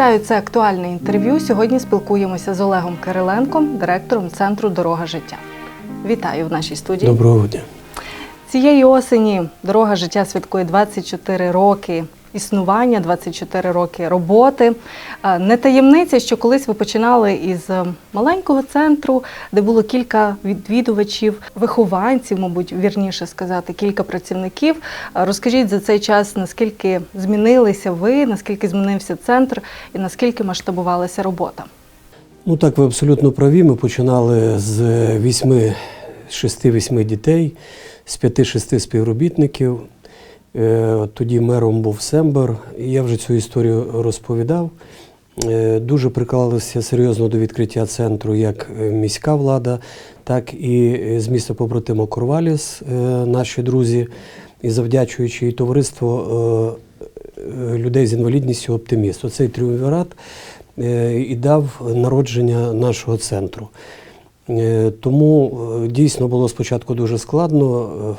Вітаю, це актуальне інтерв'ю. Сьогодні спілкуємося з Олегом Кириленком, директором центру Дорога життя. Вітаю в нашій студії. Доброго дня. Цієї осені дорога життя святкує 24 роки існування, 24 роки роботи. Е, Не таємниця, що колись ви починали із е, маленького центру, де було кілька відвідувачів, вихованців, мабуть, вірніше сказати, кілька працівників. Е, Розкажіть за цей час, наскільки змінилися ви, наскільки змінився центр і наскільки масштабувалася робота. Ну так, ви абсолютно праві. Ми починали з вісьми, шести-вісьми дітей, з п'яти-шести співробітників. Е, Тоді мером був Сембер. Я вже цю історію розповідав. Е, Дуже приклалися серйозно до відкриття центру як е, міська влада, так і з міста побратима Корваліс, наші друзі, і завдячуючи і товариство людей з інвалідністю Оптиміст. Оцей тріумвірат і дав народження нашого центру. Тому дійсно було спочатку дуже складно.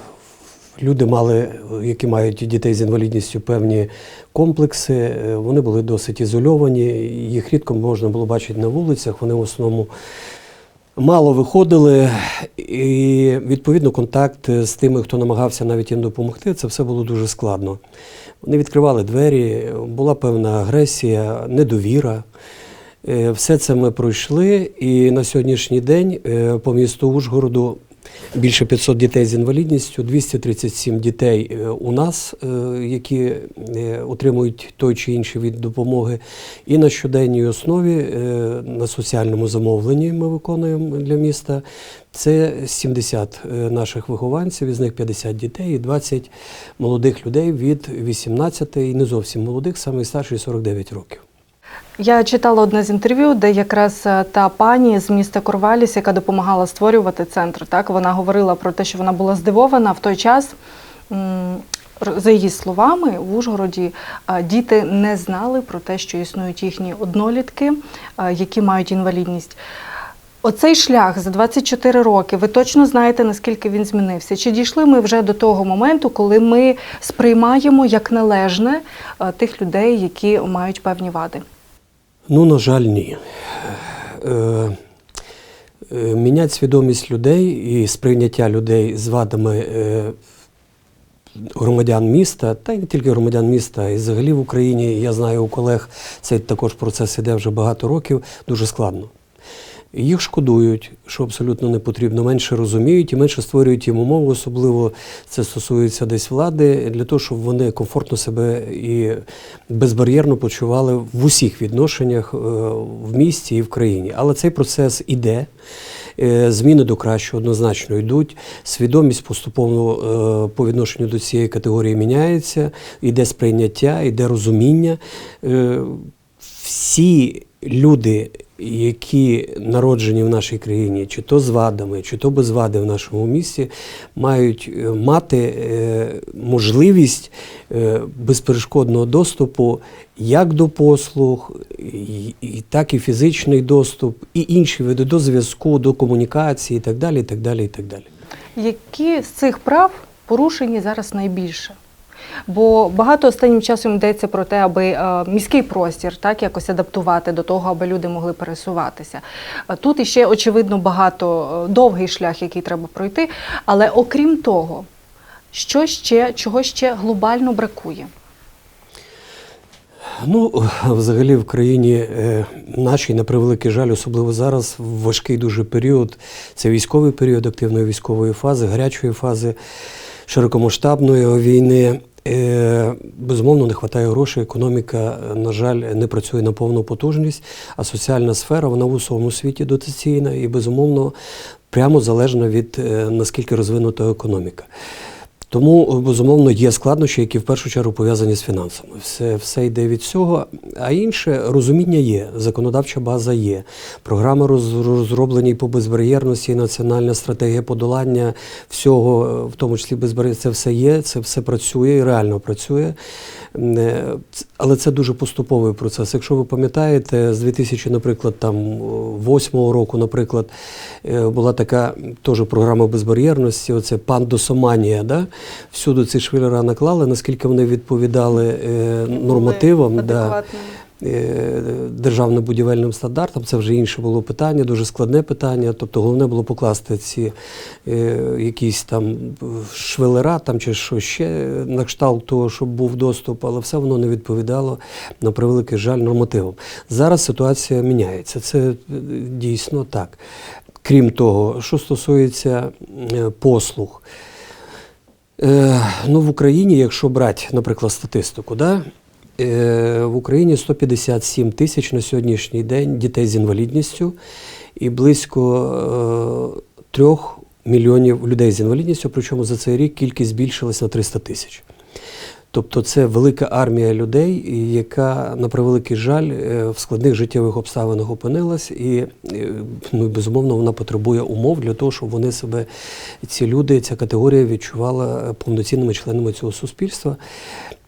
Люди мали, які мають дітей з інвалідністю, певні комплекси. Е, Вони були досить ізольовані. Їх рідко можна було бачити на вулицях. Вони в основному мало виходили, і відповідно контакт з тими, хто намагався навіть їм допомогти, це все було дуже складно. Вони відкривали двері, була певна агресія, недовіра. Е, Все це ми пройшли, і на сьогоднішній день е, по місту Ужгороду більше 500 дітей з інвалідністю, 237 дітей е, у нас, е, які е, отримують той чи інший від допомоги. І на щоденній основі на соціальному замовленні ми виконуємо для міста. Це 70 е, наших вихованців, із них 50 дітей і 20 молодих людей від 18 і не зовсім молодих, саме старший 49 років. Я читала одне з інтерв'ю, де якраз е, та пані з міста Корваліс, яка допомагала створювати центр, так вона говорила про те, що вона була здивована в той час. За її словами, в Ужгороді е, діти не знали про те, що існують їхні однолітки, е, які мають інвалідність. Оцей шлях за 24 роки, ви точно знаєте, наскільки він змінився? Чи дійшли ми вже до того моменту, коли ми сприймаємо як належне тих людей, які мають певні вади? Ну, на жаль, ні. Е, е, Міняти свідомість людей і сприйняття людей з вадами е, громадян міста, та й не тільки громадян міста, і взагалі в Україні, я знаю у колег, цей також процес іде вже багато років, дуже складно. Їх шкодують, що абсолютно не потрібно, менше розуміють і менше створюють їм умови, особливо це стосується десь влади, для того, щоб вони комфортно себе і безбар'єрно почували в усіх відношеннях е, в місті і в країні. Але цей процес іде. Е, Зміни до кращого однозначно йдуть. Свідомість поступово е, по відношенню до цієї категорії міняється, йде сприйняття, йде розуміння. Всі люди, які народжені в нашій країні, чи то з вадами, чи то без вади в нашому місті, мають е, мати е, можливість е, безперешкодного доступу як до послуг, так і фізичний доступ, і інші види до зв'язку, до комунікації, і так далі. І так далі, і так далі. Які з цих прав порушені зараз найбільше? Бо багато останнім часом йдеться про те, аби е, міський простір так якось адаптувати до того, аби люди могли пересуватися. Е, Тут іще очевидно багато е, довгий шлях, який треба пройти. Але окрім того, що ще чого ще глобально бракує? Ну, взагалі в країні нашій, на превеликий жаль, особливо зараз, важкий дуже період. Це військовий період активної військової фази, гарячої фази, широкомасштабної війни. Е, Безумовно, не вистачає грошей, економіка, е, на жаль, не працює на повну потужність, а соціальна сфера вона в усьому світі дотаційна і, безумовно, прямо залежна від е, наскільки розвинута економіка. Тому, безумовно, є складнощі, які в першу чергу пов'язані з фінансами. Все, все йде від цього. А інше розуміння є, законодавча база є. Програми роз- розроблені по безбар'єрності, національна стратегія подолання всього, в тому числі безбар'єрності, це все є, це все працює і реально працює. Е, Але це дуже поступовий процес. Якщо ви пам'ятаєте, з 2000, наприклад, там восьмого року, наприклад, е, була така теж програма безбар'єрності, оце пандосоманія, да? Всюди ці швелера наклали, наскільки вони відповідали е, нормативам. Да. е, державним будівельним стандартам. Це вже інше було питання, дуже складне питання. Тобто головне було покласти ці е, якісь там швелера там, чи що ще на кшталт того, щоб був доступ, але все воно не відповідало на превеликий жаль нормативам. Зараз ситуація міняється. Це е, дійсно так. Крім того, що стосується послуг. Е, ну, в Україні, якщо брати, наприклад, статистику, да, е, в Україні 157 тисяч на сьогоднішній день дітей з інвалідністю і близько е, 3 мільйонів людей з інвалідністю, причому за цей рік кількість збільшилась на 300 тисяч. Тобто це велика армія людей, яка, на превеликий жаль, е, в складних життєвих обставинах опинилась, і е, ну, безумовно вона потребує умов для того, щоб вони себе, ці люди, ця категорія відчувала повноцінними членами цього суспільства.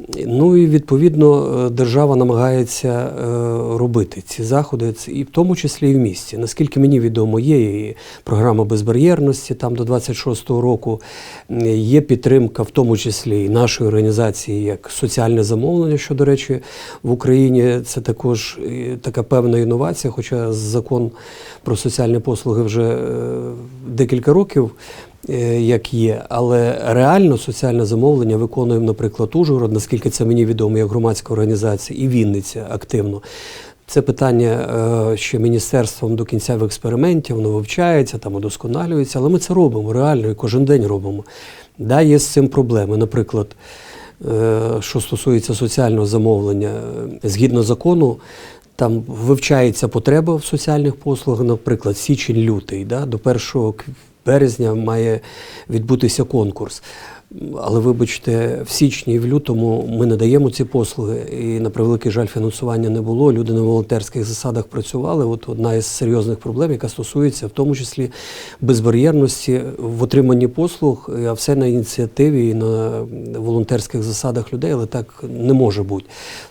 Ну і відповідно е, держава намагається е, робити ці заходи, і в тому числі і в місті. Наскільки мені відомо, є і програма безбар'єрності там до 26-го року. Є підтримка, в тому числі і нашої організації, як соціальне замовлення, що, до речі, в Україні це також е, така певна інновація, хоча закон про соціальні послуги вже декілька років як є, але реально соціальне замовлення виконуємо, наприклад, Ужгород, наскільки це мені відомо, як громадська організація, і Вінниця активно. Це питання е, ще міністерством до кінця в експерименті, воно вивчається, там удосконалюється, але ми це робимо реально і кожен день робимо. Да, є з цим проблеми. Наприклад, е, що стосується соціального замовлення, е, згідно закону, там вивчається потреба в соціальних послугах, наприклад, січень-лютий, да, до 1 кв- березня має відбутися конкурс. Але вибачте, в січні і в лютому ми не даємо ці послуги, і на превеликий жаль, фінансування не було. Люди на волонтерських засадах працювали. От одна із серйозних проблем, яка стосується в тому числі безбар'єрності в отриманні послуг, а все на ініціативі і на волонтерських засадах людей, але так не може бути.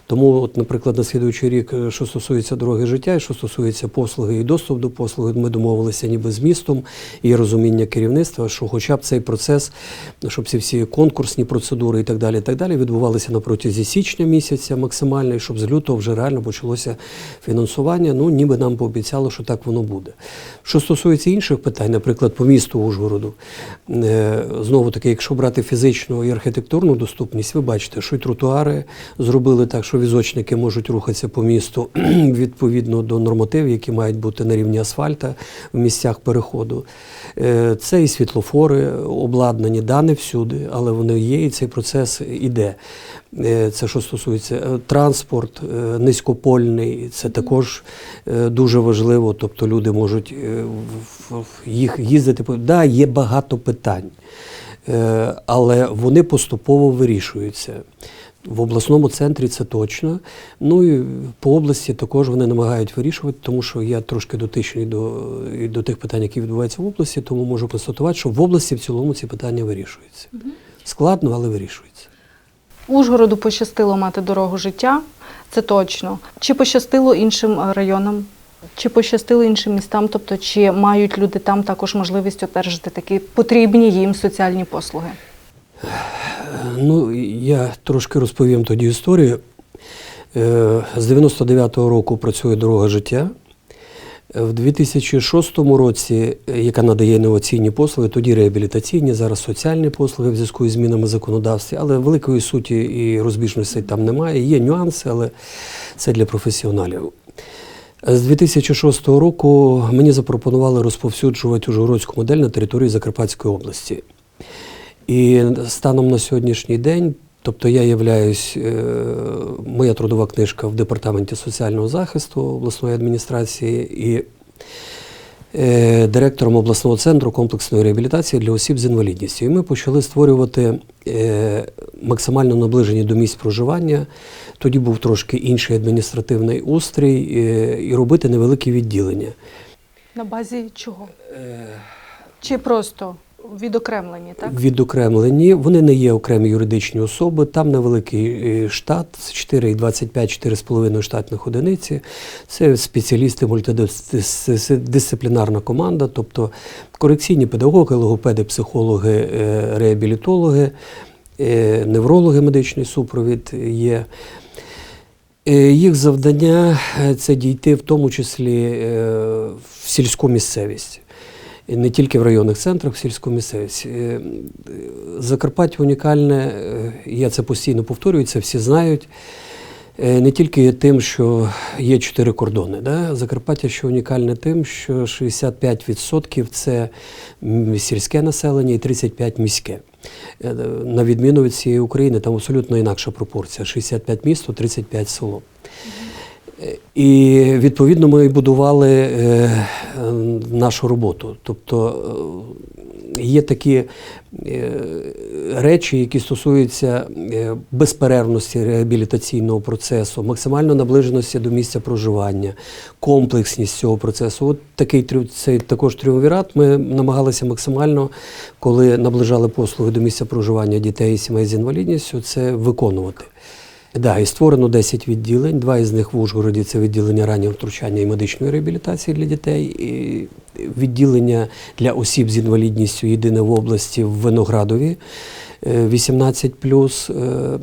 Тому, от, наприклад, на слідуючий рік, е, що стосується дороги життя, і що стосується послуги і доступ до послуги, ми домовилися ніби з містом і розуміння керівництва, що хоча б цей процес, щоб ці всі конкурсні процедури і так далі, і так далі, відбувалися на протязі січня місяця максимально, і щоб з лютого вже реально почалося фінансування. Ну, ніби нам пообіцяло, що так воно буде. Що стосується інших питань, наприклад, по місту Ужгороду, е, знову таки, якщо брати фізичну і архітектурну доступність, ви бачите, що й тротуари зробили так, що візочники можуть рухатися по місту відповідно до нормативів, які мають бути на рівні асфальта в місцях переходу. Е, Це і світлофори обладнані, да, не всюди, але вони є, і цей процес іде. Е, Це що стосується е, транспорт е, низькопольний, це також дуже важливо. Тобто люди можуть їх їздити. Да, є багато питань, але вони поступово вирішуються. В обласному центрі це точно. Ну і по області також вони намагають вирішувати, тому що я трошки дотичний до, і до тих питань, які відбуваються в області, тому можу констатувати, що в області в цілому ці питання вирішуються. Складно, але вирішується. Ужгороду пощастило мати дорогу життя, це точно. Чи пощастило іншим е, районам? Чи пощастило іншим містам? Тобто, чи мають люди там також можливість одержати такі потрібні їм соціальні послуги? Ну, я трошки розповім тоді історію. Е, З 99-го року працює дорога життя. В 2006 році, яка надає інноваційні послуги, тоді реабілітаційні, зараз соціальні послуги в зв'язку із змінами в законодавстві, але великої суті і розбіжностей там немає. Є нюанси, але це для професіоналів. З 2006 року мені запропонували розповсюджувати ужгородську модель на території Закарпатської області. І станом на сьогоднішній день, тобто я являюсь, е, моя трудова книжка в департаменті соціального захисту обласної адміністрації і е, директором обласного центру комплексної реабілітації для осіб з інвалідністю. І ми почали створювати е, максимально наближені до місць проживання. Тоді був трошки інший адміністративний устрій і робити невеликі відділення. На базі чого? Чи просто відокремлені, так? Відокремлені, вони не є окремі юридичні особи. Там невеликий е, штат, 4,25, 4,5 штатних одиниці. Це спеціалісти, мультидисциплінарна команда, тобто корекційні педагоги, логопеди, психологи, е, реабілітологи, е, неврологи, медичний супровід є. Їх завдання це дійти в тому числі в сільську місцевість. Не тільки в районних центрах, в сільську місцевість. Е, е, Закарпаття унікальне, е, я це постійно повторюю, це всі знають. Не тільки тим, що є чотири кордони. Да? Закарпаття ще унікальне тим, що 65% це сільське населення і 35% міське. На відміну від цієї України, там абсолютно інакша пропорція: 65 місто, 35 село. І відповідно ми будували е, нашу роботу. Тобто е, є такі е, речі, які стосуються безперервності реабілітаційного процесу, максимально наближеності до місця проживання, комплексність цього процесу. От такий цей також тріумвірат ми намагалися максимально, коли наближали послуги до місця проживання дітей і сімей з інвалідністю, це виконувати. Да, і створено 10 відділень. Два із них в Ужгороді це відділення раннього втручання і медичної реабілітації для дітей, і відділення для осіб з інвалідністю єдине в області в Виноградові е, 18 е,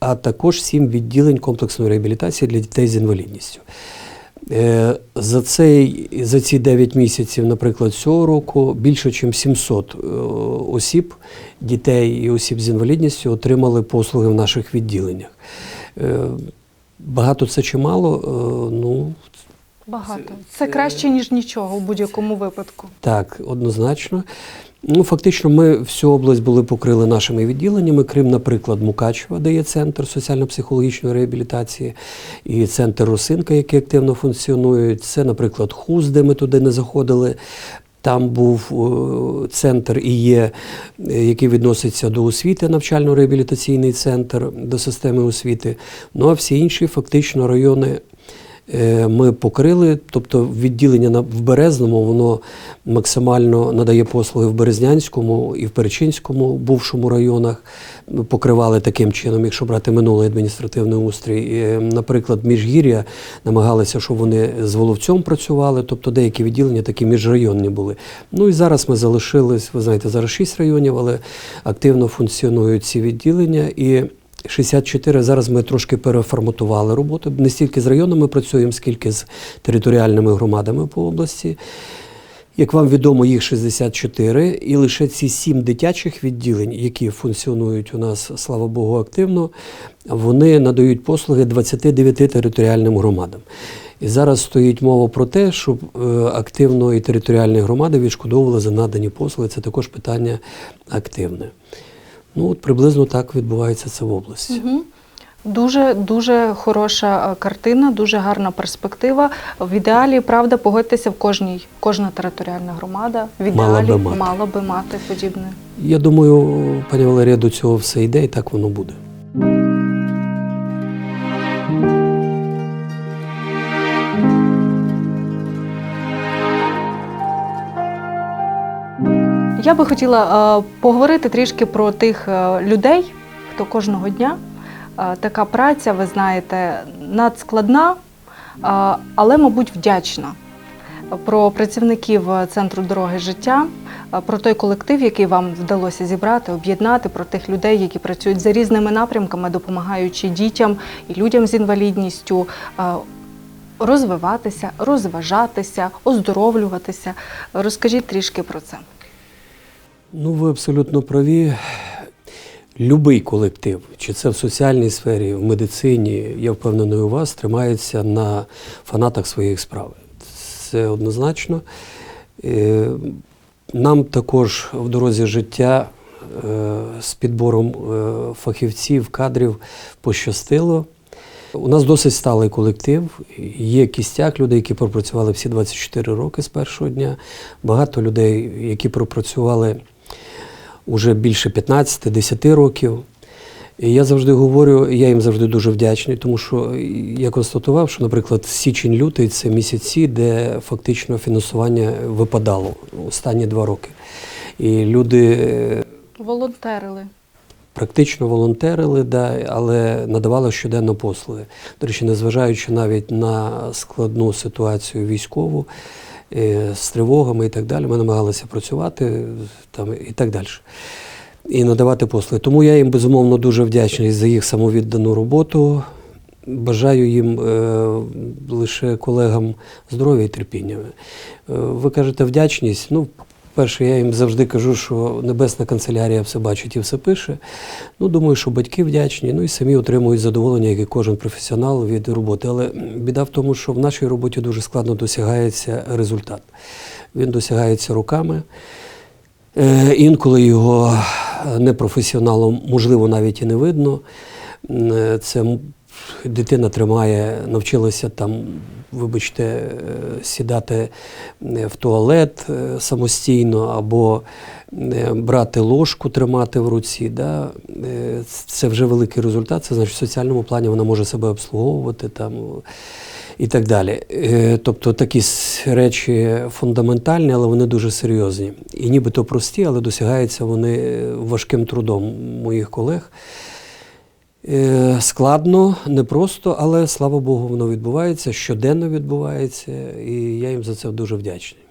а також 7 відділень комплексної реабілітації для дітей з інвалідністю. Е, За, цей, за ці 9 місяців, наприклад, цього року більше ніж 700 е, осіб, дітей і осіб з інвалідністю отримали послуги в наших відділеннях. Е, Багато це чи мало? Е, Ну, Багато. Це- Це, це- краще, ніж нічого у будь-якому випадку. так, однозначно. Ну, фактично, ми всю область були покрили нашими відділеннями, крім, наприклад, Мукачева, де є центр соціально-психологічної реабілітації, і центр Росинка, який активно функціонує. Це, наприклад, ХУЗ, де ми туди не заходили. Там був е, центр і є, е, який відноситься до освіти, навчально-реабілітаційний центр до системи освіти. Ну а всі інші фактично райони ми покрили. Тобто відділення в Березному воно максимально надає послуги в Березнянському і в Перечинському бувшому районах. Ми покривали таким чином, якщо брати минулий адміністративний устрій. Е, Наприклад, міжгір'я намагалися, щоб вони з Воловцем працювали, тобто деякі відділення такі міжрайонні були. Ну і зараз ми залишились, ви знаєте, зараз 6 районів, але активно функціонують ці відділення. І 64 зараз ми трошки переформатували роботу. Не стільки з районами працюємо, скільки з територіальними громадами по області. Як вам відомо, їх 64, і лише ці сім дитячих відділень, які функціонують у нас, слава Богу, активно, вони надають послуги 29 територіальним громадам. І зараз стоїть мова про те, щоб е, активно і територіальні громади відшкодовували за надані послуги. Це також питання активне. Ну, от приблизно так відбувається це в області. Угу. Дуже дуже хороша е, картина, дуже гарна перспектива. В ідеалі, правда, погодьтеся в кожній, кожна територіальна громада. В ідеалі Мала би мати. мала би мати подібне. Я думаю, пані Валерія, до цього все йде, і так воно буде. Я би хотіла е, поговорити трішки про тих е, людей, хто кожного дня. Е, така праця, ви знаєте, надскладна, але, мабуть, вдячна. Про працівників центру дороги життя, про той колектив, який вам вдалося зібрати, об'єднати, про тих людей, які працюють за різними напрямками, допомагаючи дітям і людям з інвалідністю розвиватися, розважатися, оздоровлюватися. Розкажіть трішки про це. Ну, ви абсолютно праві. Любий колектив, чи це в соціальній сфері, в медицині, я впевнений у вас, тримається на фанатах своїх справ. Це однозначно. Е, Нам також в дорозі життя е, з підбором е, фахівців, кадрів пощастило. У нас досить сталий колектив. Є кістяк людей, які пропрацювали всі 24 роки з першого дня. Багато людей, які пропрацювали уже більше 15-10 років. І я завжди говорю, я їм завжди дуже вдячний, тому що я констатував, що, наприклад, січень-лютий це місяці, де фактично фінансування випадало останні два роки. І люди е, Волонтерили. практично волонтерили, да, але надавали щоденно послуги. До речі, незважаючи навіть на складну ситуацію військову з тривогами і так далі, ми намагалися працювати там, і так далі. І надавати послуги. Тому я їм безумовно дуже вдячний за їх самовіддану роботу. бажаю їм е, лише колегам здоров'я і терпіння. Е, ви кажете вдячність. Ну, перше, я їм завжди кажу, що Небесна канцелярія все бачить і все пише. Ну, думаю, що батьки вдячні, ну і самі отримують задоволення, як і кожен професіонал від роботи. Але біда в тому, що в нашій роботі дуже складно досягається результат. Він досягається руками. Е, Інколи його непрофесіоналом, можливо, навіть і не видно. Е, Це дитина тримає, навчилася там, вибачте, е, сідати е, в туалет е, самостійно або брати ложку, тримати в руці. Да? Це вже великий результат. Це значить, в соціальному плані вона може себе обслуговувати там і так далі. Тобто такі речі фундаментальні, але вони дуже серйозні. І нібито прості, але досягаються вони важким трудом моїх колег. Е, Складно, непросто, але слава Богу, воно відбувається, щоденно відбувається, і я їм за це дуже вдячний.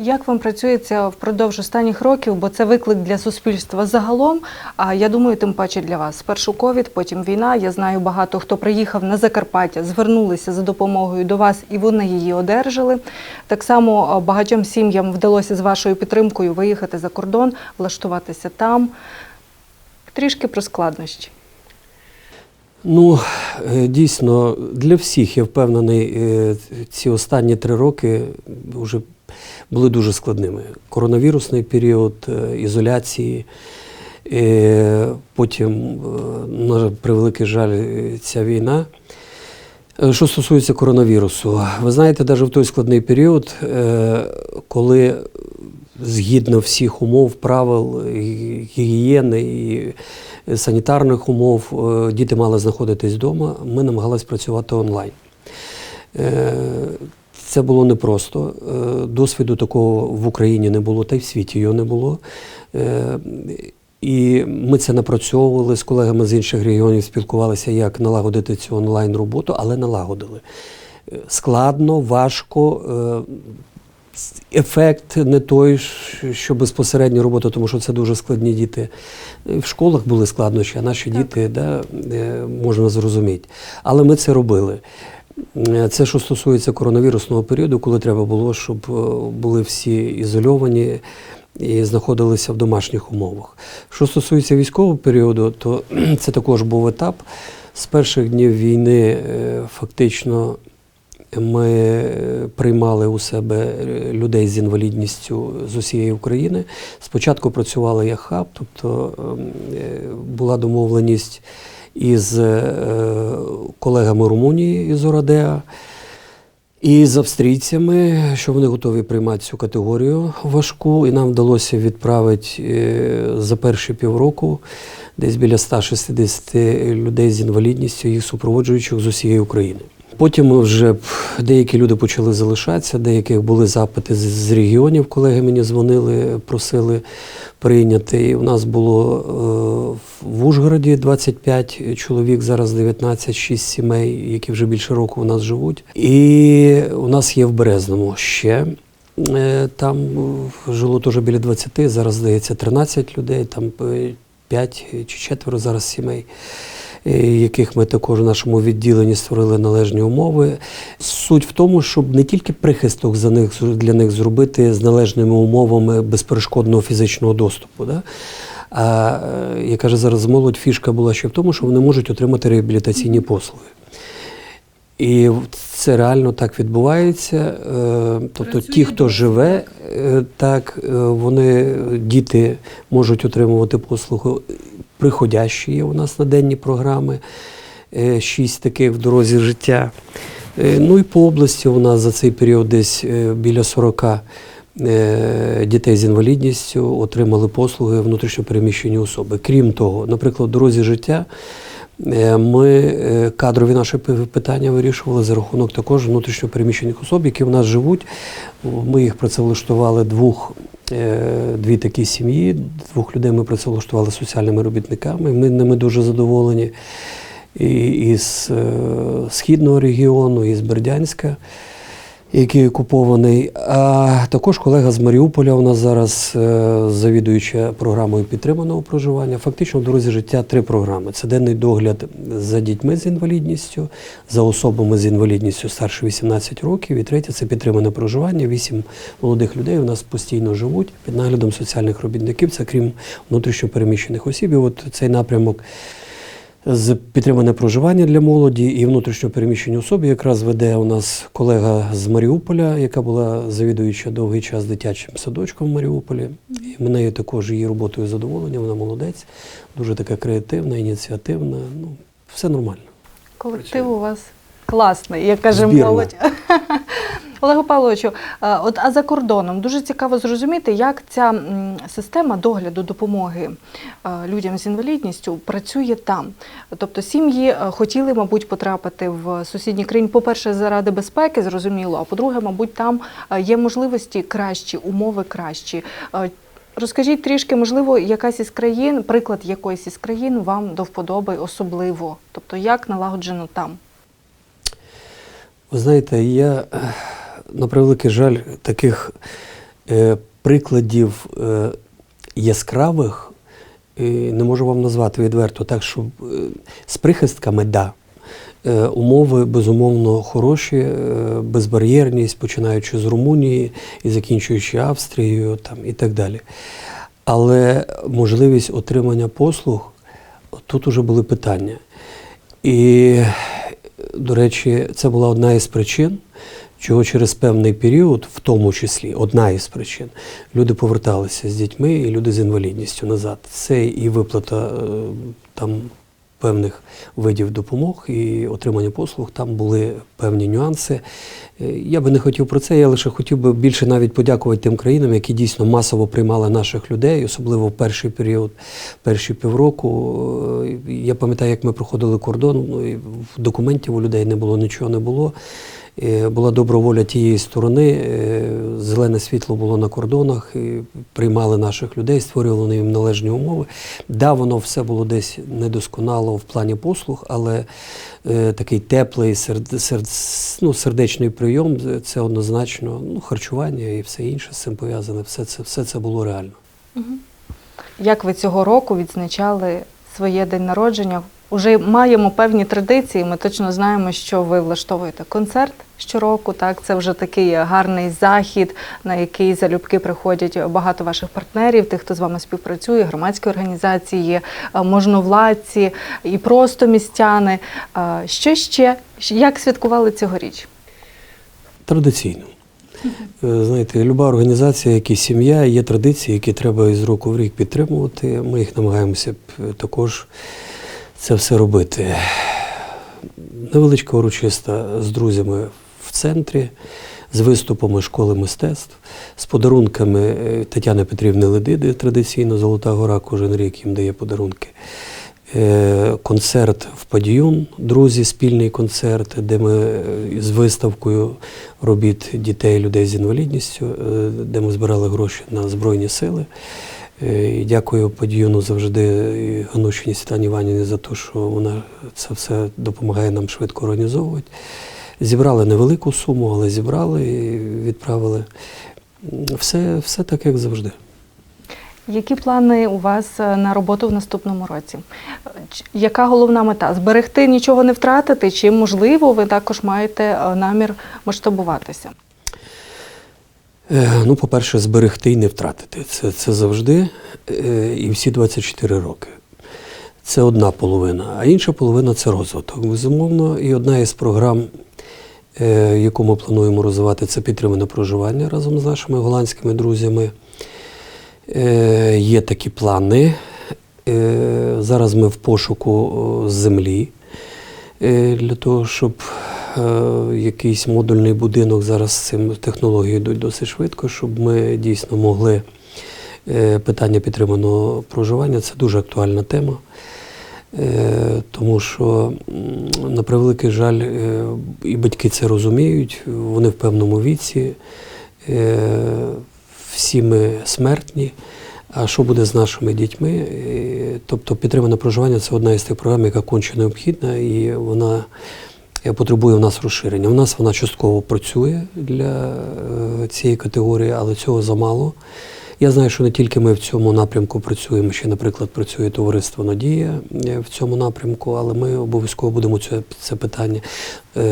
Як вам працюється впродовж останніх років, бо це виклик для суспільства загалом. А я думаю, тим паче для вас. Спершу ковід, потім війна. Я знаю багато хто приїхав на Закарпаття, звернулися за допомогою до вас, і вони її одержали. Так само багатьом сім'ям вдалося з вашою підтримкою виїхати за кордон, влаштуватися там. Трішки про складнощі. Ну, е, дійсно, для всіх, я впевнений, е, ці останні три роки вже були дуже складними. Коронавірусний період е, ізоляції, потім, на превеликий жаль, ця війна. Що стосується коронавірусу, ви знаєте, навіть в той складний період, коли згідно всіх умов, правил гігієни і санітарних умов, е, діти мали знаходитись вдома, ми намагалися працювати онлайн. Е, Це було непросто. Е, Досвіду такого в Україні не було, та й в світі його не було. І ми це напрацьовували з колегами з інших регіонів, спілкувалися, як налагодити цю онлайн роботу, але налагодили. Складно, важко. Ефект не той, що безпосередньо робота, тому що це дуже складні діти. В школах були складнощі, а наші Так. діти да, е, можна зрозуміти. Але ми це робили. Е, Це що стосується коронавірусного періоду, коли треба було, щоб е, були всі ізольовані і знаходилися в домашніх умовах. Що стосується військового періоду, то це також був етап. З перших днів війни фактично ми е, приймали у себе е, людей з інвалідністю з усієї України. Спочатку працювали як хаб, тобто ем, е, була домовленість із колегами Румунії із Орадеа. І з австрійцями, що вони готові приймати цю категорію важку, і нам вдалося відправити за перші півроку десь біля 160 людей з інвалідністю, їх супроводжуючих з усієї України. Потім вже деякі люди почали залишатися, деяких були запити з, регіонів. Колеги мені дзвонили, просили прийняти. І у нас було е, в Ужгороді 25 чоловік, зараз 19, 6 сімей, які вже більше року у нас живуть. І у нас є в Березному ще. Е, Там е, жило теж біля 20, зараз здається 13 людей, там 5 чи 4 зараз сімей, е, яких ми також в нашому відділенні створили належні умови. Суть в тому, щоб не тільки прихисток за них, для них зробити з належними умовами безперешкодного фізичного доступу. Да? А е, я кажу, зараз молодь фішка була ще в тому, що вони можуть отримати реабілітаційні послуги. І це реально так відбувається. Е, Тобто ті, хто живе, е, так е, вони, діти можуть отримувати послуги. Приходящі є у нас на денні програми, е, шість таких в дорозі життя. Е, Ну і по області у нас за цей період десь е, біля 40 е, дітей з інвалідністю отримали послуги внутрішньопереміщені особи. Крім того, наприклад, в дорозі життя. Ми кадрові наші пи- питання вирішували за рахунок також внутрішньопереміщених особ, які в нас живуть. Ми їх працевлаштували двох, дві такі сім'ї. Двох людей ми працевлаштували соціальними робітниками. Ми ними дуже задоволені. І із е, східного регіону, і з Бердянська. Який окупований. А також колега з Маріуполя у нас зараз е, завідуюча програмою підтриманого проживання. Фактично в дорозі життя три програми: це денний догляд за дітьми з інвалідністю, за особами з інвалідністю старше 18 років. І третє це підтримане проживання. Вісім молодих людей у нас постійно живуть під наглядом соціальних робітників. Це крім внутрішньопереміщених осіб. І от цей напрямок з підтримане проживання для молоді і внутрішньо переміщені особи якраз веде у нас колега з Маріуполя, яка була завідуюча довгий час дитячим садочком в Маріуполі. І ми нею також її роботою задоволені. Вона молодець, дуже така креативна, ініціативна. Ну, все нормально. Колектив у вас класний, як каже Збірна. молодь. Олегу Павловичу, е, от а за кордоном дуже цікаво зрозуміти, як ця система догляду допомоги е, людям з інвалідністю працює там. Тобто сім'ї е, хотіли, мабуть, потрапити в сусідні країни. По-перше, заради безпеки, зрозуміло. А по-друге, мабуть, там є можливості кращі, умови кращі. Розкажіть трішки, можливо, якась із країн, приклад якоїсь із країн вам до вподоби особливо. Тобто, як налагоджено там? Ви знаєте, я на превеликий жаль таких е, прикладів е, яскравих е, не можу вам назвати відверто, так що з прихистками да. Умови безумовно хороші, безбар'єрність, починаючи з Румунії і закінчуючи Австрією там, і так далі. Але можливість отримання послуг тут уже були питання. І, до речі, це була одна із причин, чого через певний період, в тому числі одна із причин, люди поверталися з дітьми і люди з інвалідністю назад. Це і виплата е, там певних видів допомог і отримання послуг. Там були певні нюанси. Е, Я би не хотів про це, я лише хотів би більше навіть подякувати тим країнам, які дійсно масово приймали наших людей, особливо в перший період, перші півроку. Е, Я пам'ятаю, як ми проходили кордон, ну, в документів у людей не було, нічого не було. Е, Була добра воля тієї сторони, е, зелене світло було на кордонах, приймали наших людей, створювали їм належні умови. Да, воно все було десь недосконало в плані послуг, але е, такий теплий, серд, серд, ну, сердечний прийом це однозначно ну, харчування і все інше з цим пов'язане. Все це, все це було реально. Як ви цього року відзначали своє день народження? Уже маємо певні традиції. Ми точно знаємо, що ви влаштовуєте концерт щороку. Так, це вже такий гарний захід, на який залюбки приходять багато ваших партнерів, тих, хто з вами співпрацює, громадські організації, е, можновладці і просто містяни. Е, Що ще? Як святкували цьогоріч? Традиційно. Е, Знаєте, люба організація, як і сім'я, є традиції, які треба із року в рік підтримувати. Ми їх намагаємося також це все робити. Невеличка урочиста з друзями в центрі, з виступами школи мистецтв, з подарунками е, Тетяни Петрівни Ледиди, традиційно Золота Гора кожен рік їм дає подарунки. Е, Концерт в Падіюн, друзі, спільний концерт, де ми е, з виставкою робіт дітей, людей з інвалідністю, де ми збирали гроші на Збройні сили. І дякую Падіюну завжди і Ганушині Світлані Іванівні за те, що вона це все допомагає нам швидко організовувати. Зібрали невелику суму, але зібрали і відправили. Все, все так, як завжди. Які плани у вас е, на роботу в наступному році? Яка головна мета? Зберегти, нічого не втратити? Чи можливо ви також маєте е, намір масштабуватися? Е, Ну, по-перше, зберегти і не втратити. Це, це завжди і всі 24 роки. Це одна половина, а інша половина це розвиток. Безумовно, і одна із програм, яку ми плануємо розвивати, це підтримане проживання разом з нашими голландськими друзями. Е, Є такі плани. Е, Зараз ми в пошуку землі е, для того, щоб е, якийсь модульний будинок зараз з цим технології йдуть досить швидко, щоб ми дійсно могли е, питання підтриманого проживання. Це дуже актуальна тема. Е, Тому що, на превеликий жаль, е, і батьки це розуміють, вони в певному віці, е, всі ми смертні. А що буде з нашими дітьми? Тобто підтримане проживання це одна із тих програм, яка конче необхідна, і вона потребує в нас розширення. У нас вона частково працює для цієї категорії, але цього замало. Я знаю, що не тільки ми в цьому напрямку працюємо, ще, наприклад, працює товариство Надія е, в цьому напрямку, але ми обов'язково будемо це, це питання е,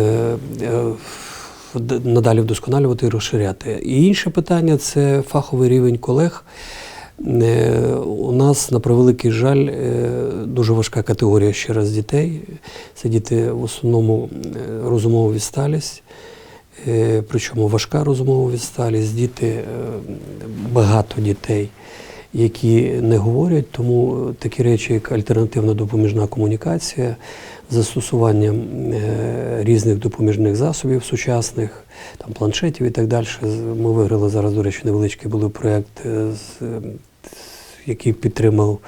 е, надалі вдосконалювати і розширяти. І інше питання це фаховий рівень колег. У нас, на превеликий жаль, дуже важка категорія ще раз дітей. Це діти в основному розумова відсталість, причому важка розумова відсталість, діти, е, багато дітей, які не говорять, тому такі речі, як альтернативна допоміжна комунікація, застосуванням е, різних допоміжних засобів сучасних, там планшетів і так далі. Ми виграли зараз, до речі, невеличкий був проєкт, е, е, який підтримав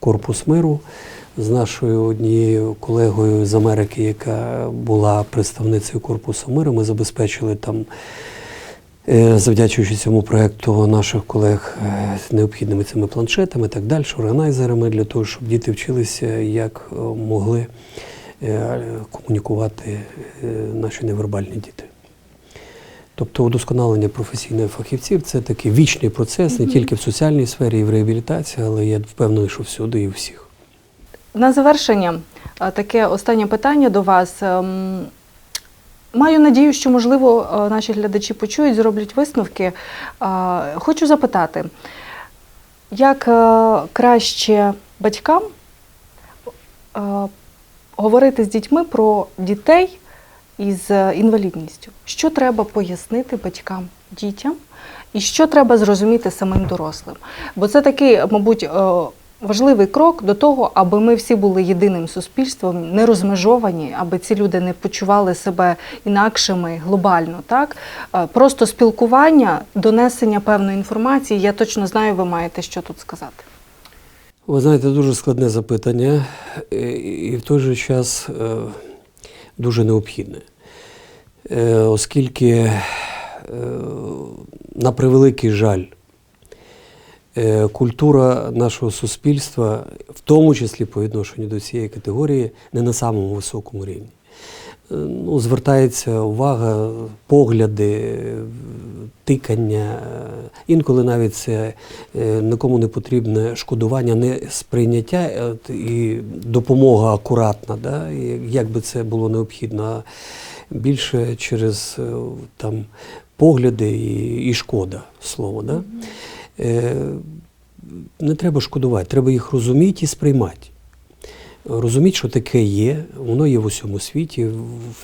Корпус миру з нашою однією колегою з Америки, яка була представницею Корпусу миру. Ми забезпечили там. Е, Завдячуючи цьому проєкту наших колег е, з необхідними цими планшетами так далі, органайзерами для того, щоб діти вчилися, як е, могли е, комунікувати е, наші невербальні діти. Тобто удосконалення професійних фахівців це такий вічний процес не тільки в соціальній сфері і в реабілітації, але я впевнений, що всюди і у всіх. На завершення е, таке останнє питання до вас. Ем, Маю надію, що можливо е, наші глядачі почують, зроблять висновки. Е, Хочу запитати, як краще батькам говорити з дітьми про дітей із інвалідністю? Що треба пояснити батькам, дітям, і що треба зрозуміти самим дорослим? Бо це такий, мабуть, важливий крок до того, аби ми всі були єдиним суспільством, не розмежовані, аби ці люди не почували себе інакшими глобально. Так Е, просто спілкування, донесення певної інформації. Я точно знаю, ви маєте що тут сказати. Ви знаєте, дуже складне запитання е, і в той же час е, дуже необхідне. Оскільки, на превеликий жаль, культура нашого суспільства, в тому числі по відношенню до цієї категорії, не на самому високому рівні. Е, Ну, звертається увага, погляди, е, тикання. е, Інколи навіть це е, нікому не потрібне шкодування, не сприйняття е, і допомога акуратна, да, як би це було необхідно, а більше через е, там, погляди і, і шкода слово. Да? Е, не треба шкодувати, треба їх розуміти і сприймати. Розуміти, що таке є, воно є в усьому світі,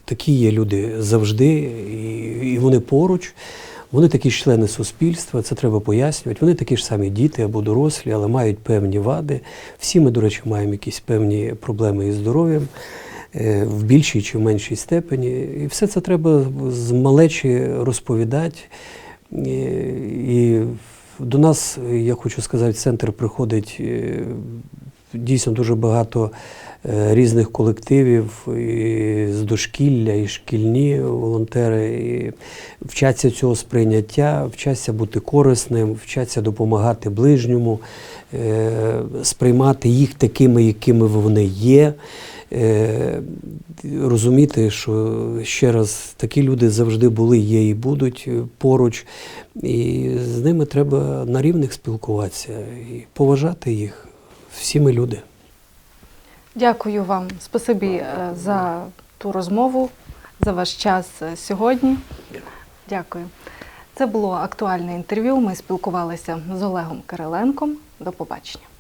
такі є люди завжди, і, вони поруч. Вони такі ж члени суспільства, це треба пояснювати. Вони такі ж самі діти або дорослі, але мають певні вади. Всі ми, до речі, маємо якісь певні проблеми із здоров'ям е, в більшій чи в меншій степені. І все це треба з малечі розповідати. І, і до нас, я хочу сказати, в центр приходить е, дійсно дуже багато е, різних колективів і з дошкілля, і шкільні волонтери, і вчаться цього сприйняття, вчаться бути корисним, вчаться допомагати ближньому, е, сприймати їх такими, якими вони є. Е, Розуміти, що ще раз такі люди завжди були, є і будуть е, поруч, і з ними треба на рівних спілкуватися і поважати їх. Всі ми люди. Дякую вам. Спасибі е, за ту розмову, за ваш час сьогодні. Дякую. Це було актуальне інтерв'ю. Ми спілкувалися з Олегом Кириленком. До побачення.